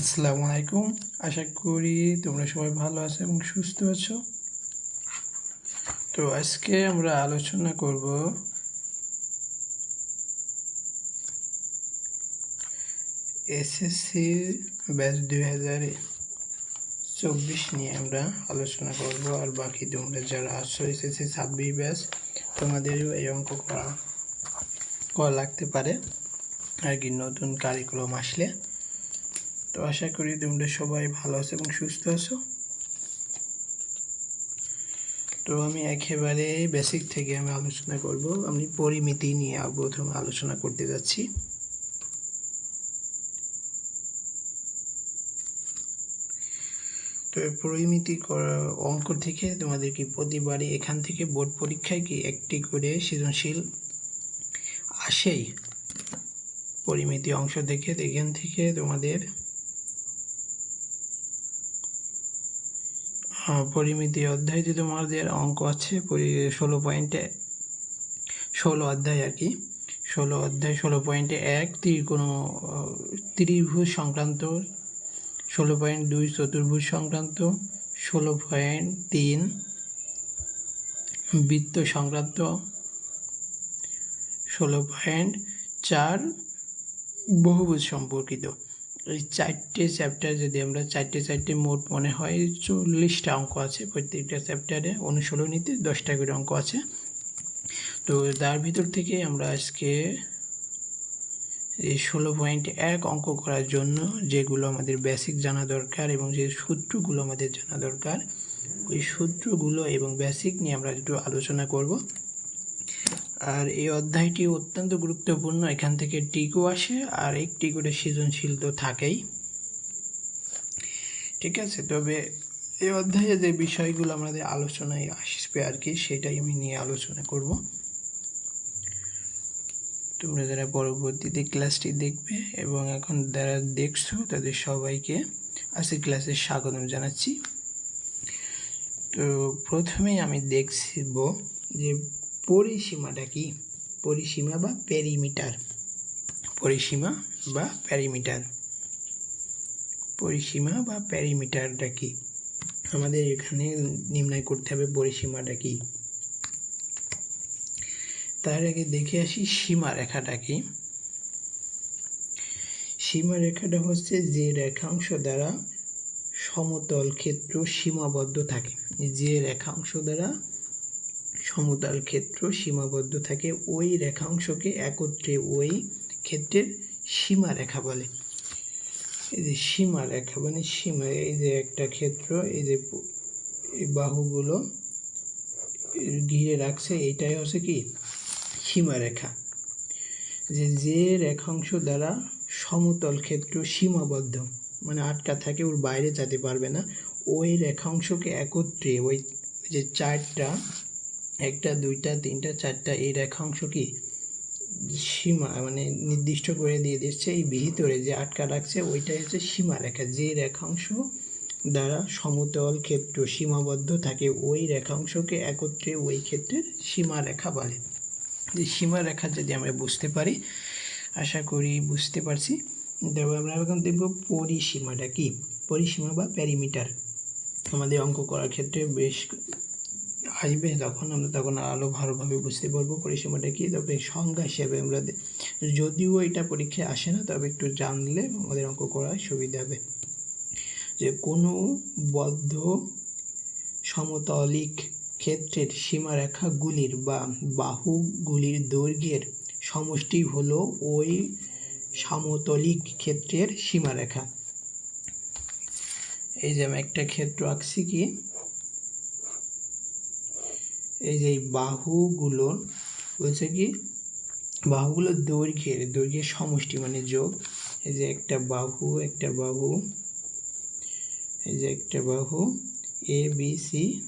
আসসালামু আলাইকুম আশা করি তোমরা সবাই ভালো আছো এবং সুস্থ আছো। তো আজকে আমরা আলোচনা করব এসএসসি ব্যাচ দুই হাজার চব্বিশ নিয়ে আমরা আলোচনা করব। আর বাকি তোমরা যারা আছো এসএসসি ছাব্বিশ ব্যাচ, তোমাদেরও এই অঙ্ক করা করা লাগতে পারে। আর কি নতুন কারিকুলাম আসলে। তো আশা করি তোমরা সবাই ভালো আছো এবং সুস্থ আছো। তো আমি একেবারে বেসিক থেকে আমি আলোচনা করব। আমি পরিমিতি নিয়ে প্রথমে আলোচনা করতে যাচ্ছি। তো পরিমিতি অঙ্ক থেকে তোমাদের কি প্রতিবারই এখান থেকে বোর্ড পরীক্ষায় কি একটি করে সৃজনশীল আসেই পরিমিতি অংশ থেকে এখান থেকে তোমাদের পরিমিতি অধ্যায়তে তোমাদের অঙ্ক আছে ষোলো পয়েন্টে ষোলো অধ্যায় আর কি ষোলো অধ্যায় ষোলো পয়েন্টে এক আহ, ত্রিভুজ সংক্রান্ত ষোলো পয়েন্ট দুই চতুর্ভুজ সংক্রান্ত ষোলো পয়েন্ট তিন বৃত্ত সংক্রান্ত ষোলো পয়েন্ট চার বহুভুজ সম্পর্কিত। এই চারটে চ্যাপ্টার যদি আমরা চারটে চারটে মোট মনে হয়, চল্লিশটা অঙ্ক আছে প্রত্যেকটা চ্যাপ্টারে অনুশীলনীতে দশটা করে অঙ্ক আছে। তো তার ভিতর থেকে আমরা আজকে এই ষোলো পয়েন্ট এক অঙ্ক করার জন্য যেগুলো আমাদের বেসিক জানা দরকার এবং যে সূত্রগুলো আমাদের জানা দরকার, ওই সূত্রগুলো এবং বেসিক নিয়ে আমরা একটু আলোচনা করব। আর এই অধ্যায়টি অত্যন্ত গুরুত্বপূর্ণ। এখান থেকে টিকো আসে আর একটি করে সৃজনশীল তো থাকেই। ঠিক আছে, তবে এই অধ্যায়ে যে বিষয়গুলো আমাদের আলোচনায় আসবে আর কি, সেটাই আমি নিয়ে আলোচনা করব। তোমরা যারা পরবর্তীতে ক্লাসটি দেখবে এবং এখন যারা দেখছ, তাদের সবাইকে আজকে ক্লাসে স্বাগতম জানাচ্ছি। তো প্রথমেই আমি দেখব যে পরিসীমাটা কি? পরিসীমা বা পেরিমিটার পরিসীমা বা প্যারিমিটার পরিসীমা বা প্যারিমিটারটা কি? আমাদের এখানে নির্ণয় করতে হবে পরিসীমাটা কি। তার আগে দেখে আসি সীমা রেখাটা কি। সীমা রেখাটা হচ্ছে যে রেখাংশ দ্বারা সমতল ক্ষেত্র সীমাবদ্ধ থাকে। যে রেখাংশ দ্বারা সমতল ক্ষেত্র সীমাবদ্ধ থাকে। ওই রেখাংশকে একত্রে ওই ক্ষেত্রের সীমা রেখা বলে। এই যে সীমা রেখা মানে সীমা, এই যে একটা ক্ষেত্র, এই যে এই বাহুগুলো ঘিরে রাখছে, এইটাই হচ্ছে কি? সীমারেখা যে যে রেখাংশ দ্বারা সমতল ক্ষেত্র সীমাবদ্ধ মানে আটকা থাকে, ওর বাইরে যেতে পারবে না, ওই রেখাংশকে একত্রে, ওই যে চারটা একটা, দুইটা, তিনটা, চারটা এই রেখাংশ কি সীমা মানে নির্দিষ্ট করে দিয়ে দিচ্ছে এই ভিতরে যে আটকা রাখছে, ওইটাই হচ্ছে সীমা রেখা। যে রেখাংশ দ্বারা সমতল ক্ষেত্র সীমাবদ্ধ থাকে, ওই রেখাংশকে একত্রে ওই ক্ষেত্রের সীমা রেখা বলে। যে সীমা রেখা যদি আমরা বুঝতে পারি, আশা করি বুঝতে পারছি। তবে আমরা এখন দেখব পরিসীমাটা কি? পরিসীমা বা প্যারিমিটার আমাদের অঙ্ক করার ক্ষেত্রে বেশ আসবে তখন আমরা তখন আরও ভালোভাবে বুঝতে পারব পরিসীমাটা কী। তবে সংজ্ঞা হিসেবে আমরা যদিও এটা পরীক্ষায় আসে না, তবে একটু জানলে আমাদের অঙ্ক করার সুবিধা হবে। যে কোনো বদ্ধ সমতলিক ক্ষেত্রের সীমারেখাগুলির বা বাহুগুলির দৈর্ঘ্যের সমষ্টি হলো ওই সমতলিক ক্ষেত্রের সীমারেখা। এই যে আমি একটা ক্ষেত্র আঁকছি কি এই যে এই বাহুগুলোর বলছে কি? বাহুগুলোর দৈর্ঘ্যের দৈর্ঘ্যের সমষ্টি মানে যোগ। এই যে একটা বাহু একটা বাহু। এই যে একটা বাহু এ বি সি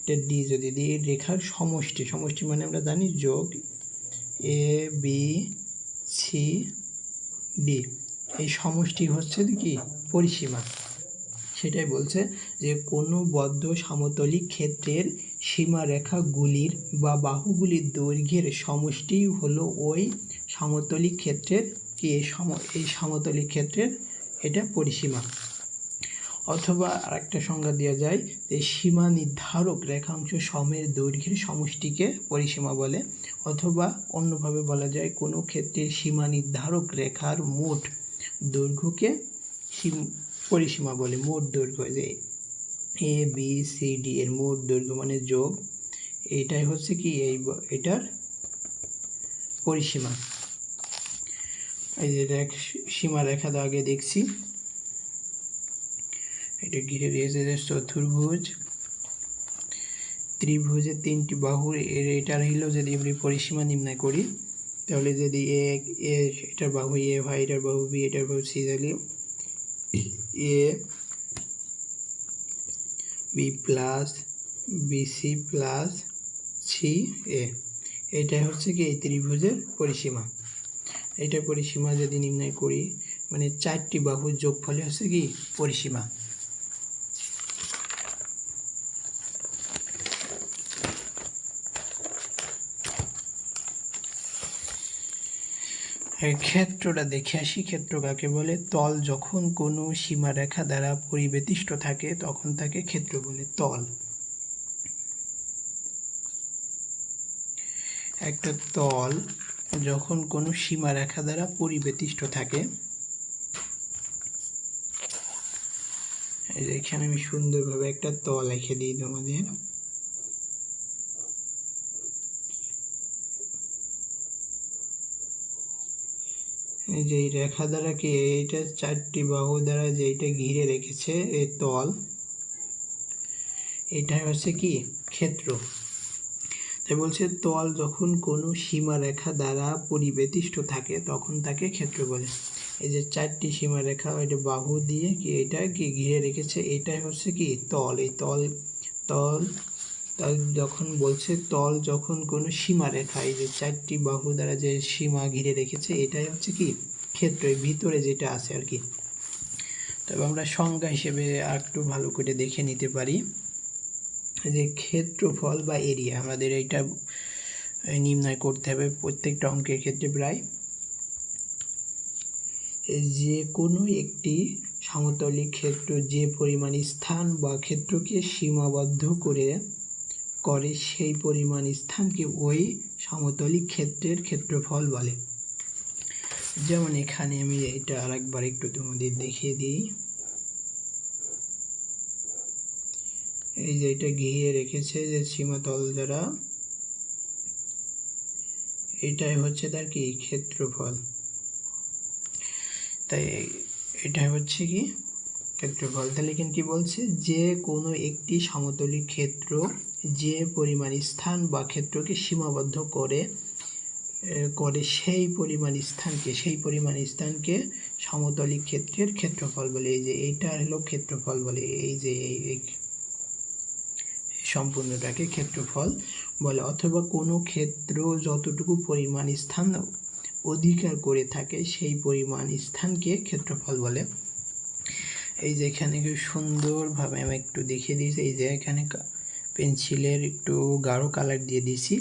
এটা ডি যদি দিই রেখার সমষ্টি সমষ্টি মানে আমরা জানি যোগ এ বি সি ডি এই সমষ্টি হচ্ছে কি? পরিসীমা। সেটাই বলছে যে কোনো বদ্ধ সমতলিক ক্ষেত্রের সীমারেখাগুলির বা বাহুগুলির দৈর্ঘ্যের সমষ্টি হলো ওই সমতলিক ক্ষেত্রের কি এই সম, এই সমতলিক ক্ষেত্রের এটা পরিসীমা। অথবা আরেকটা সংজ্ঞা দেওয়া যায় যে সীমা নির্ধারক রেখাংশ সমের দৈর্ঘ্যের সমষ্টিকে পরিসীমা বলে। অথবা অন্যভাবে বলা যায় কোনো ক্ষেত্রে সীমা নির্ধারক রেখার মোট দৈর্ঘ্যকে সীম- পরিসীমা বলে, মোট দৈর্ঘ্য, যে এ বি সি ডি এর মোট দৈর্ঘ্য মানে যোগ এইটাই হচ্ছে কি এই এটার পরিসীমা। এই যে রেখ সীমা রেখা তো আগে দেখছি। এটা ঘিরে রয়েছে যে চতুর্ভুজ ত্রিভুজের তিনটি বাহুর এর এটার হইলেও যদি আমরা পরিসীমা নির্ণয় করি, তাহলে যদি এ এটার বাহু এ হয় এটার বাহু বি, এটার বাহু সি, তাহলে A B plus BC plus, C A. এটাই হচ্ছে কি এই ত্রিভুজের পরিসীমা। এটা পরিসীমা যদি নির্ণয় করি মানে চারটি বাহুর যোগফলে হচ্ছে কি পরিসীমা। ক্ষেত্রটা দেখে আসি, ক্ষেত্র কাকে বলে? তল যখন কোনো সীমারেখা দ্বারা পরিবেষ্টিত থাকে, তখন তাকে ক্ষেত্র বলে তল। একটা তল যখন কোনো সীমারেখা দ্বারা পরিবেষ্টিত থাকে এখানে আমি সুন্দরভাবে একটা তল এঁকে দিই তোমাদের। যে রেখা দ্বারা কি এইটা চারটি বাহু দ্বারা যে এটা ঘিরে রেখেছে এই তল, এটা হচ্ছে কি? ক্ষেত্র। তাই বলছে তল যখন কোনো সীমারেখা দ্বারা পরিবেষ্টিত থাকে, তখন তাকে ক্ষেত্র বলে। এই যে চারটি সীমারেখা এটা বাহু দিয়ে কি এটা কি ঘিরে রেখেছে, এটাই হচ্ছে কি? তল। এই তল তল তাই যখন বলছে, তল যখন কোনো সীমারেখা এই যে চারটি বাহু দ্বারা যে সীমা ঘিরে রেখেছে, এটাই হচ্ছে কি? ক্ষেত্র ভিতরে যেটা আছে আর কি। তবে আমরা সংজ্ঞা হিসেবে আর একটু ভালো করে দেখে নিতে পারি যে ক্ষেত্রফল বা এরিয়া, আমাদের এইটা নির্ণয় করতে হবে প্রত্যেকটা অঙ্কের ক্ষেত্রে প্রায়। যে কোনো একটি সমতলিক ক্ষেত্র যে পরিমাণ স্থান বা ক্ষেত্রকে সীমাবদ্ধ করে করে সেই পরিমাণ স্থানকে ওই সমতলিক ক্ষেত্রের ক্ষেত্রফল বলে। যেমন এখানে আমি এটা আরেকবার একটু তোমাদের দেখিয়ে দিই। এই যে এটা ঘিরে রেখেছে যে সীমাতল দ্বারা, এটাই হচ্ছে তার কি? ক্ষেত্রফল। তাই এটা হচ্ছে কি? ক্ষেত্রফল। তাহলে কিন্তু কি বলছে? যে কোনো একটি সমতলিক ক্ষেত্র যে পরিমাণ স্থান বা ক্ষেত্রকে সীমাবদ্ধ করে করে সেই পরিমাণ স্থানকে, সেই পরিমাণ স্থানকে সমতলিক ক্ষেত্রের ক্ষেত্রফল বলে। এই যে এইটা হলো ক্ষেত্রফল বলে। এই যে এই সম্পূর্ণটাকে ক্ষেত্রফল বলে। অথবা কোনো ক্ষেত্র যতটুকু পরিমাণ স্থান অধিকার করে থাকে, সেই পরিমাণ স্থানকে ক্ষেত্রফল বলে। এই যে এখানে সুন্দরভাবে আমি একটু দেখিয়ে দিয়েছি। এই যে এখানে পেন্সিলের একটু গাঢ় কালার দিয়ে দিয়েছি।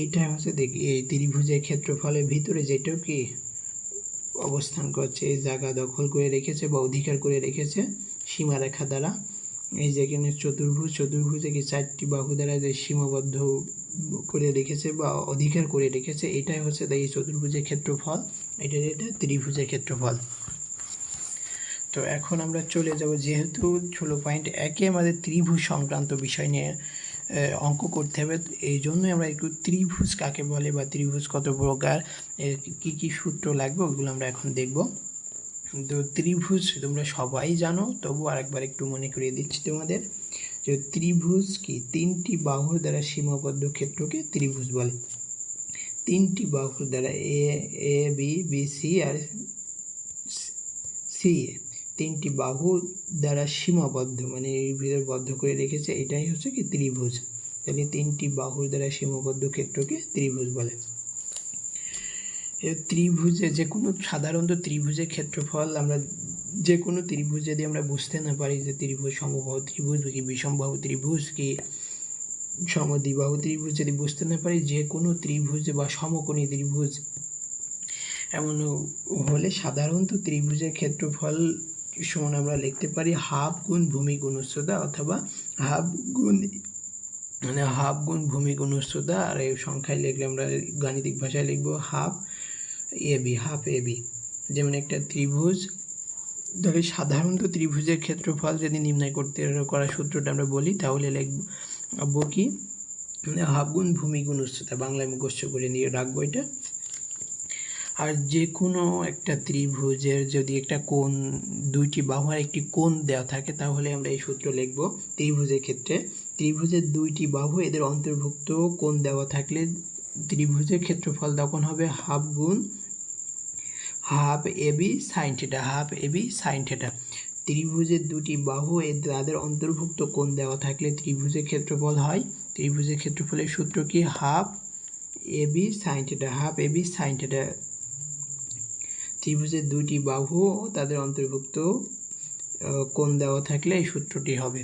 এইটা হচ্ছে দেখি, এই ত্রিভুজের ক্ষেত্রফলের ভিতরে যেটাও কি অবস্থান করছে এই জায়গা দখল করে রেখেছে বা অধিকার করে রেখেছে, সীমারেখা দ্বারা। এই যে এখানে চতুর্ভুজ, চতুর্ভুজে কি চারটি বাহু দ্বারা যে সীমাবদ্ধ করে রেখেছে বা অধিকার করে রেখেছে, এটাই হচ্ছে এই চতুর্ভুজের ক্ষেত্রফল, এটা এটা ত্রিভুজের ক্ষেত্রফল। তো এখন আমরা চলে যাব যেহেতু ষোলো পয়েন্ট একে আমাদের ত্রিভুজ সংক্রান্ত বিষয় নিয়ে অঙ্ক করতে হবে। এই জন্যই আমরা একটু ত্রিভুজ কাকে বলে বা ত্রিভুজ কত প্রকার কি কি সূত্র লাগবে ওগুলো আমরা এখন দেখব। তো ত্রিভুজ তোমরা সবাই জানো, তবু আরেকবার একটু মনে করিয়ে দিচ্ছি তোমাদের যে ত্রিভুজ কি? তিনটি বাহুর দ্বারা সীমাবদ্ধ ক্ষেত্রকে ত্রিভুজ বলে। তিনটি বাহুর দ্বারা A A B B C R C A তিনটি বাহু দ্বারা সীমাবদ্ধ মানে এর ভিতরে বদ্ধ করে রেখেছে, এটাই হচ্ছে কি ত্রিভুজ। তাহলে তিনটি বাহুর দ্বারা সীমাবদ্ধ ক্ষেত্রকে ত্রিভুজ বলে। ত্রিভুজে যে কোনো সাধারণত ত্রিভুজের ক্ষেত্রফল আমরা যে কোনো ত্রিভুজ যদি আমরা বুঝতে না পারি যে ত্রিভুজ সমবাহু ত্রিভুজ কি বিষমবাহু ত্রিভুজ কি, সমদ্বিবাহু ত্রিভুজ যদি বুঝতে না পারি যে কোনো ত্রিভুজ বা সমকোণী ত্রিভুজ এমন হলে সাধারণত ত্রিভুজের ক্ষেত্রফল সমান আমরা লিখতে পারি হাফ গুণ ভূমি গুণ উচ্চতা অথবা হাফ গুণ মানে হাফ গুণ ভূমি গুণ উচ্চতা, আর এই সংখ্যায় লিখলে আমরা গাণিতিক ভাষায় লিখব half A B, half A B. যেমন একটা ত্রিভুজ ধরে সাধারণত ত্রিভুজের ক্ষেত্রফল যদি নির্ণয় করতে করার সূত্রটা আমরা বলি, তাহলে লিখব কি? মানে হাফ গুণ ভূমি গুণ উচ্চতা, বাংলায় মুখস্থ করে নিয়ে রাখব এটা। আর যে কোনো একটা ত্রিভুজের যদি একটা কোণ, দুইটি বাহু আর একটি কোণ দেওয়া থাকে, তাহলে আমরা এই সূত্র লিখব ত্রিভুজের ক্ষেত্রে। ত্রিভুজের দুইটি বাহু এদের অন্তর্ভুক্ত, কোণ দেওয়া থাকলে ত্রিভুজের ক্ষেত্রফল তখন হবে হাফ গুণ half AB sine theta, half AB sine theta. ত্রিভুজের দুটি বাহু এ তাদের অন্তর্ভুক্ত কোণ দেওয়া থাকলে ত্রিভুজের ক্ষেত্রফল হয়। ত্রিভুজের ক্ষেত্রফলের সূত্র কি? Half AB sine theta, half AB sine theta. ত্রিভুজের দুইটি বাহু ও তাদের অন্তর্ভুক্ত কোণ দেওয়া থাকলে এই সূত্রটি হবে।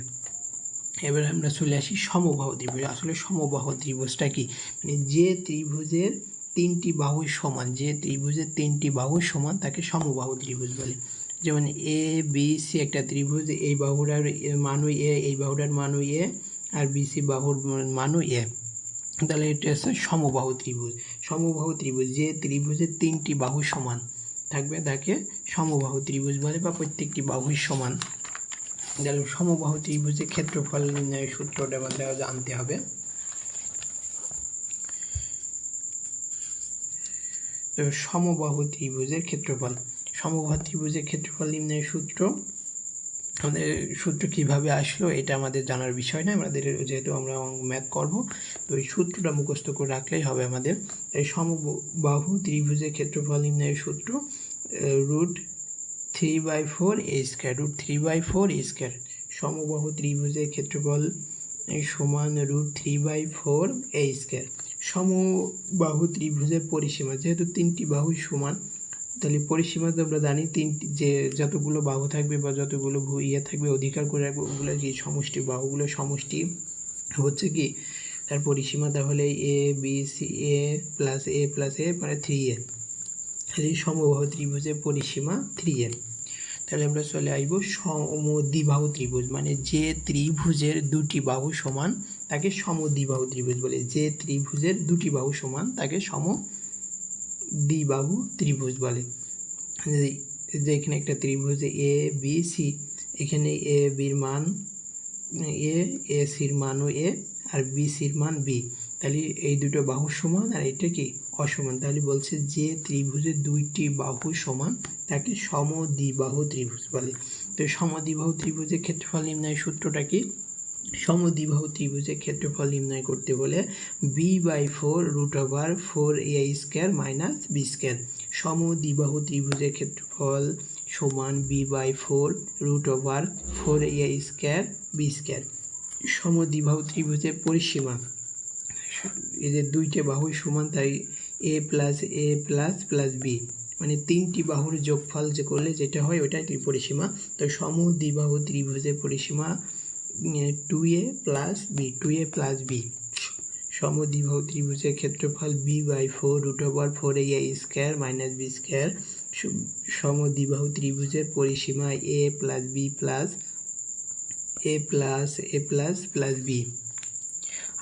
এবার আমরা চলে আসি সমবাহু ত্রিভুজ। আসলে সমবাহু ত্রিভুজটা কি? মানে যে ত্রিভুজের তিনটি বাহু সমান, যে ত্রিভুজের তিনটি বাহু সমান তাকে সমবাহু ত্রিভুজ বলে। যেমন এ বি সি একটা ত্রিভুজ, এই বাহুটার মানু এ এই বাহুটার মানু এ আর বি সি বাহুর মানু এ তাহলে এটা হচ্ছে সমবাহু ত্রিভুজ। সমবাহু ত্রিভুজ, যে ত্রিভুজের তিনটি বাহু সমান থাকবে, তাকে সমবাহু ত্রিভুজ বলে বা প্রত্যেকটি বাহুই সমান। তাহলে সমবাহু ত্রিভুজের ক্ষেত্রফল নির্ণয়ের সূত্রটা আমাদের জানতে হবে। সমবাহু ত্রিভুজের ক্ষেত্রফল, সমবাহু ত্রিভুজের ক্ষেত্রফল নির্ণয়ের সূত্র আমাদের সূত্র কীভাবে আসলো, এটা আমাদের জানার বিষয় না আমাদের যেহেতু আমরা ম্যাথ করব, তো এই সূত্রটা মুখস্থ করে রাখলেই হবে আমাদের। এই সমবাহু ত্রিভুজের ক্ষেত্রফল নির্ণয়ের সূত্র root three by four A square root three by four A square সমবাহু ত্রিভুজের ক্ষেত্রফল সমান root three by four A square সমবাহু ত্রিভুজের পরিসীমা, যেহেতু তিনটি বাহু সমান তাহলে পরিসীমা তো আমরা জানি, তিনটি যে যতগুলো বাহু থাকবে বা যতগুলো ইয়ে থাকবে, অধিকার করে রাখবে, ওগুলো কি সমষ্টি বাহুগুলো সমষ্টি হচ্ছে কি? তার পরিসীমা তাহলে A B C A plus A plus A মানে থ্রি এ এই সমবাহু ত্রিভুজের পরিসীমা থ্রি এ তাহলে আমরা চলে আসব সমদ্বিবাহু ত্রিভুজ মানে যে ত্রিভুজের দুটি বাহু সমান, তাকে সমদ্বিবাহু ত্রিভুজ বলে। যে ত্রিভুজের দুটি বাহু সমান, তাকে সম দ্বিবাহু ত্রিভুজ বলে। যে এখানে একটা ত্রিভুজ, এ, বি, সি। এখানে এ, বির মান, এ এ, সির মানও এ, আর বি, সির মান বি। তাহলে এই দুটো বাহু সমান আর এটা কি? অসমান। তাহলে বলছে যে ত্রিভুজের দুইটি বাহু সমান, তাকে সমদ্বিবাহু ত্রিভুজ বলে। তো সমদ্বিবাহু ত্রিভুজের ক্ষেত্রফল নির্ণয় সূত্রটা কি? সমদ্বিবাহু ত্রিভুজের ক্ষেত্রফল নির্ণয় করতে হলে B by four root over four A square minus B square সমদ্বিবাহু ত্রিভুজের ক্ষেত্রফল সমান B by four root over four A square B square সমদ্বিবাহু ত্রিভুজের পরিসীমা, এদের দুইটা বাহুই সমান, তাই A plus A plus plus B মানে তিনটি বাহুর যোগফল যে করলে যেটা হয়, ওটাই পরিসীমা তো সমদ্বিবাহু ত্রিভুজের পরিসীমা two A plus B two A plus B সমদ্বিবাহু ত্রিভুজের ক্ষেত্রফল B by four root over four A square minus B square সমদ্বিবাহু ত্রিভুজের পরিসীমা A plus B plus A plus A plus plus B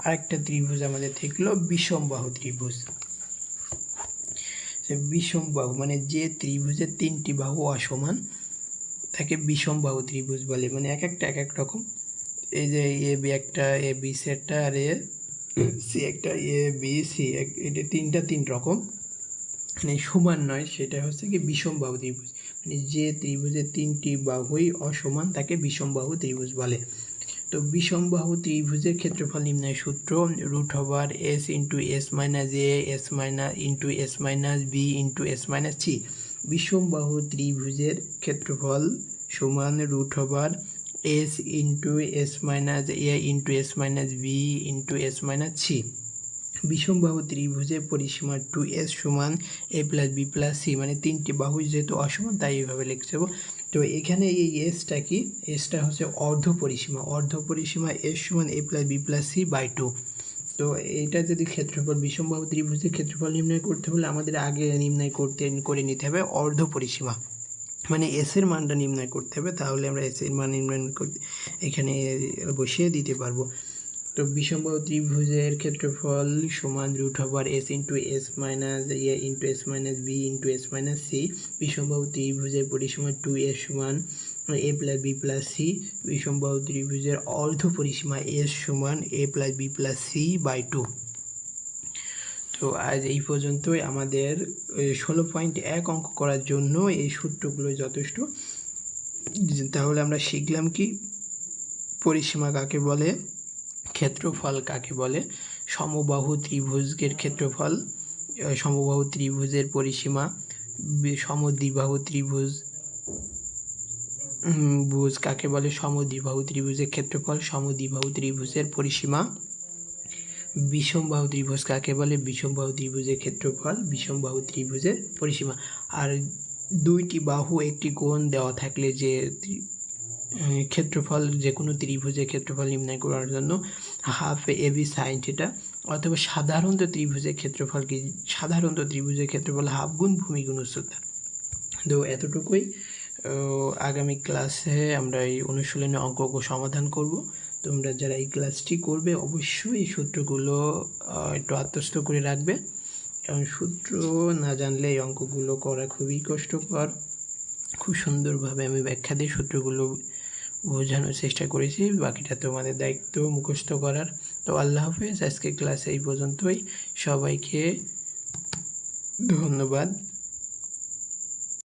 আরেকটা ত্রিভুজ আমাদের থাকল বিষমবাহু ত্রিভুজ। বিষমবাহু মানে যে ত্রিভুজের তিনটি বাহু অসমান, তাকে বিষমবাহু ত্রিভুজ বলে। মানে এক একটা, এক এক রকম। এই যে এ বি একটা এ বি সি একটা, আর এ সি একটা এ বি সি এক এটা তিনটা তিন রকম। মানে সমান নয়, সেটা হচ্ছে কি বিষম বাহু ত্রিভুজ। মানে যে ত্রিভুজের তিনটি বাহুই অসমান, তাকে বিষম বাহু ত্রিভুজ বলে। তো বিষম বাহু ত্রিভুজের ক্ষেত্রফল নির্ণয় সূত্র root over S into S minus A S minus into S minus B into S minus C বিষম বাহু ত্রিভুজের ক্ষেত্রফল সমান root over S into S minus A into S minus B into S minus C বিষমবাহু ত্রিভুজের পরিসীমা two S সমান A plus B plus C মানে তিনটি বাহু যেহেতু অসমান, তাই এইভাবে লিখতে তো এখানে এই এসটা কি? এসটা হচ্ছে অর্ধ পরিসীমা। অর্ধ পরিসীমা এস সমান A plus B plus C by two তো এইটা যদি ক্ষেত্রফল বিষমবাহু ত্রিভুজের ক্ষেত্রফল নির্ণয় করতে হলে আমাদের আগে নির্ণয় করতে, করে নিতে হবে অর্ধ পরিসীমা। মানে এস এর মানটা নির্ণয় করতে হবে, তাহলে আমরা এস এর মান নির্ণয় করতে এখানে বসিয়ে দিতে পারব। তো বিষমবাহু ত্রিভুজের ক্ষেত্রফল সমান রুট হবার S into S minus A into S minus B into S minus C বিষমবাহু ত্রিভুজের পরিসীমা টু এস সমান A plus B plus C বিষমবাহু ত্রিভুজের অর্ধ পরিসীমা এস সমান A plus B plus C by two তো আজ এই পর্যন্তই আমাদের ষোলো পয়েন্ট এক অঙ্ক করার জন্য এই সূত্রগুলো যথেষ্ট। তাহলে আমরা শিখলাম কি? পরিসীমা কাকে বলে? ক্ষেত্রফল কাকে বলে? সমবাহু ত্রিভুজের ক্ষেত্রফল সমবাহু ত্রিভুজের পরিসীমা সমদ্বিবাহু ত্রিভুজ ভুজ কাকে বলে? সমদ্বিবাহু ত্রিভুজের ক্ষেত্রফল, সমদ্বিবাহু ত্রিভুজের পরিসীমা। বিষমবাহু ত্রিভুজ, কাকে বলে? বিষমবাহু ত্রিভুজের ক্ষেত্রফল, বিষমবাহু ত্রিভুজের পরিসীমা। আর দুইটি বাহু, একটি কোণ দেওয়া থাকলে যে ক্ষেত্রফল যে কোনো ত্রিভুজের ক্ষেত্রফল নির্ণয় করার জন্য half A B sine theta অথবা সাধারণত ত্রিভুজের ক্ষেত্রফল কি? সাধারণত ত্রিভুজের ক্ষেত্রফল হাফ গুণ ভূমি গুণ উচ্চতা তো এতটুকুই আগামী ক্লাসে আমরা এই অনুশীলনে অঙ্ক সমাধান করব। তোমরা যারা এই ক্লাসটি করবে, অবশ্যই এই সূত্রগুলো একটু আত্মস্থ করে রাখবে। কারণ সূত্র না জানলে এই অঙ্কগুলো করা খুবই কষ্টকর। খুব সুন্দরভাবে আমি ব্যাখ্যা দিয়ে সূত্রগুলো বোঝানোর চেষ্টা করেছি। বাকিটা তোমাদের দায়িত্ব মুখস্থ করার। তো আল্লাহ হাফেজ, আজকের ক্লাস এই পর্যন্তই। সবাইকে ধন্যবাদ।